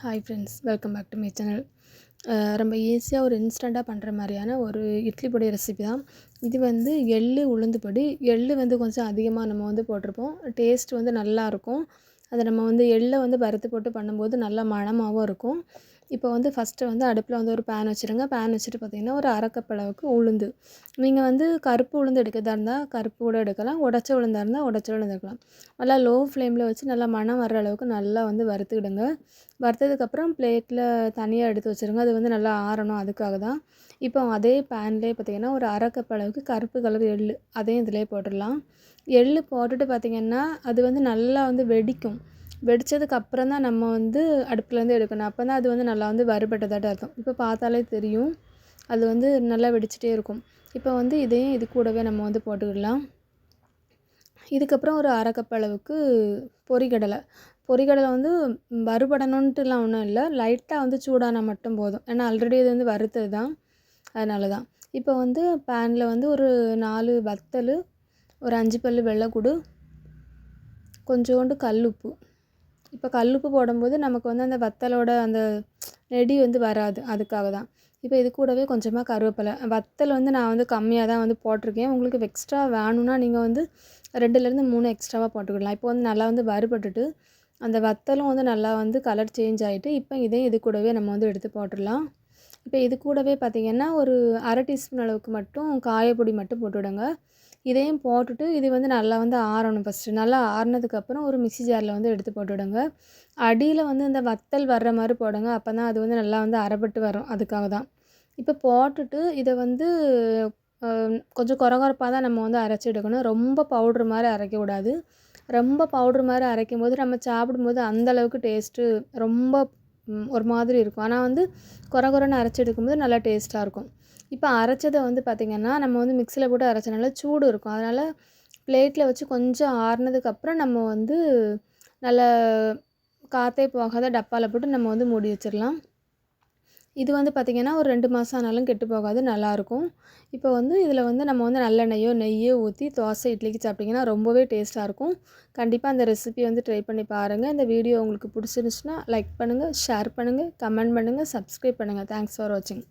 Hi friends welcome back to my channel ரொம்ப ஈஸியாக ஒரு இன்ஸ்டண்ட்டாக பண்ணுற மாதிரியான ஒரு இட்லி பொடி ரெசிபி தான். இது வந்து எள் உளுந்து பொடி. எள் வந்து கொஞ்சம் அதிகமாக நம்ம வந்து போட்டிருப்போம். டேஸ்ட் வந்து நல்லாயிருக்கும் அதை நம்ம வந்து எள்ளை வந்து வறுத்து போட்டு பண்ணும்போது நல்லா மணமாகவும் இருக்கும். இப்போ வந்து ஃபஸ்ட்டு வந்து அடுப்பில் வந்து ஒரு பேன் வச்சுருங்க. பேன் வச்சுட்டு பார்த்திங்கன்னா ஒரு அரை அளவுக்கு உளுந்து. நீங்கள் வந்து கருப்பு உளுந்து எடுக்கிறதா இருந்தால் கருப்பு கூட எடுக்கலாம். உடச்ச உளுந்தாக இருந்தால் உடச்ச உளுந்து எடுக்கலாம். நல்லா லோ ஃப்ளேமில் வச்சு நல்லா மணம் வர்ற அளவுக்கு நல்லா வந்து வறுத்துக்கிடுங்க. வறுத்ததுக்கப்புறம் பிளேட்டில் தனியாக எடுத்து வச்சுருங்க. அது வந்து நல்லா ஆறணும். அதுக்காக தான். இப்போ அதே பேன்லேயே பார்த்திங்கன்னா ஒரு அரைக்கப் அளவுக்கு கருப்பு கலர் எள் அதையும் இதிலே போட்டுடலாம். எள் போட்டுட்டு பார்த்திங்கன்னா அது வந்து நல்லா வந்து வெடிக்கும். வெடித்ததுக்கு அப்புறம் தான் நம்ம வந்து அடுப்புலேருந்து எடுக்கணும். அப்போ தான் அது வந்து நல்லா வந்து வறுபட்டதாட்ட அர்த்தம். இப்போ பார்த்தாலே தெரியும். அது வந்து நல்லா வெடிச்சிட்டே இருக்கும். இப்போ வந்து இதையும் இது கூடவே நம்ம வந்து போட்டுக்கிடலாம். இதுக்கப்புறம் ஒரு அரை கப் அளவுக்கு பொரிகடலை பொரிகடலை வந்து வறுபடணுன்ட்டுலாம் ஒன்றும் இல்லை. லைட்டாக வந்து சூடானால் மட்டும் போதும். ஏன்னா ஆல்ரெடி இது வந்து வறுத்தது தான். அதனால தான். இப்போ வந்து பேனில் வந்து ஒரு நாலு வத்தல் ஒரு அஞ்சு பல் வெள்ளைக்கூடு கொஞ்சோண்டு கல் உப்பு இப்போ கல்லுப்பு போடும்போது நமக்கு வந்து அந்த வத்தலோட அந்த நெடி வந்து வராது. அதுக்காக தான். இப்போ இது கூடவே கொஞ்சமாக கருவேப்பிலை. வத்தல் வந்து நான் வந்து கம்மியாக தான் வந்து போட்டிருக்கேன். உங்களுக்கு எக்ஸ்ட்ரா வேணும்னா நீங்கள் வந்து ரெண்டுலேருந்து மூணு எக்ஸ்ட்ராவாக போட்டுக்கிடலாம் இப்போ வந்து நல்லா வந்து வறுபட்டுட்டு அந்த வத்தலும் வந்து நல்லா வந்து கலர் சேஞ்ச் ஆகிட்டு இப்போ இதையும் இது கூடவே நம்ம வந்து எடுத்து போட்டுடலாம். இப்போ இது கூடவே பார்த்திங்கன்னா ஒரு அரை டீஸ்பூன் அளவுக்கு மட்டும் காயப்பொடி மட்டும் போட்டுவிடுங்க. இதையும் போட்டுட்டு இது வந்து நல்லா வந்து ஆறணும் ஃபஸ்ட்டு நல்லா ஆறினதுக்கப்புறம் ஒரு மிக்சி ஜாரில் வந்து எடுத்து போட்டுவிடுங்க அடியில் வந்து இந்த வத்தல் வர்ற மாதிரி போடுங்க. அப்போ தான் அது வந்து நல்லா வந்து அரைப்பட்டு வரும். அதுக்காக தான். இப்போ போட்டுட்டு இதை வந்து கொஞ்சம் குறகுறப்பாக தான் நம்ம வந்து அரைச்சி எடுக்கணும். ரொம்ப பவுட்ரு மாதிரி அரைக்கக்கூடாது ரொம்ப பவுட்ரு மாதிரி அரைக்கும் போது நம்ம சாப்பிடும்போது அந்தளவுக்கு டேஸ்ட்டு ரொம்ப ஒரு மாதிரி இருக்கும். ஆனால் வந்து குறை குறைன்னு அரைச்சி எடுக்கும்போது நல்லா டேஸ்ட்டாக இருக்கும். இப்போ அரைச்சதை வந்து பார்த்திங்கன்னா நம்ம வந்து மிக்சியில் போட்டு அரைச்சனால சூடு இருக்கும். அதனால் பிளேட்டில் வச்சு கொஞ்சம் ஆறுனதுக்கப்புறம் நம்ம வந்து நல்ல காற்றே போகாத டப்பாவில் போட்டு நம்ம வந்து மூடி வச்சிடலாம் இது வந்து பார்த்திங்கன்னா ஒரு ரெண்டு மாதம் ஆனாலும் கெட்டு போகாது நல்லாயிருக்கும் இப்போ வந்து இதில் வந்து நம்ம வந்து நல்லெண்ணெயோ நெய்யோ ஊற்றி தோசை இட்லிக்கு சாப்பிட்டிங்கன்னா ரொம்பவே டேஸ்ட்டாக இருக்கும். கண்டிப்பாக அந்த ரெசிபி வந்து ட்ரை பண்ணி பாருங்கள் இந்த வீடியோ உங்களுக்கு பிடிச்சிருந்துச்சுன்னா லைக் பண்ணுங்கள் ஷேர் பண்ணுங்கள் கமெண்ட் பண்ணுங்கள் சப்ஸ்கிரைப் பண்ணுங்கள் தேங்க்ஸ் ஃபார் வாட்சிங்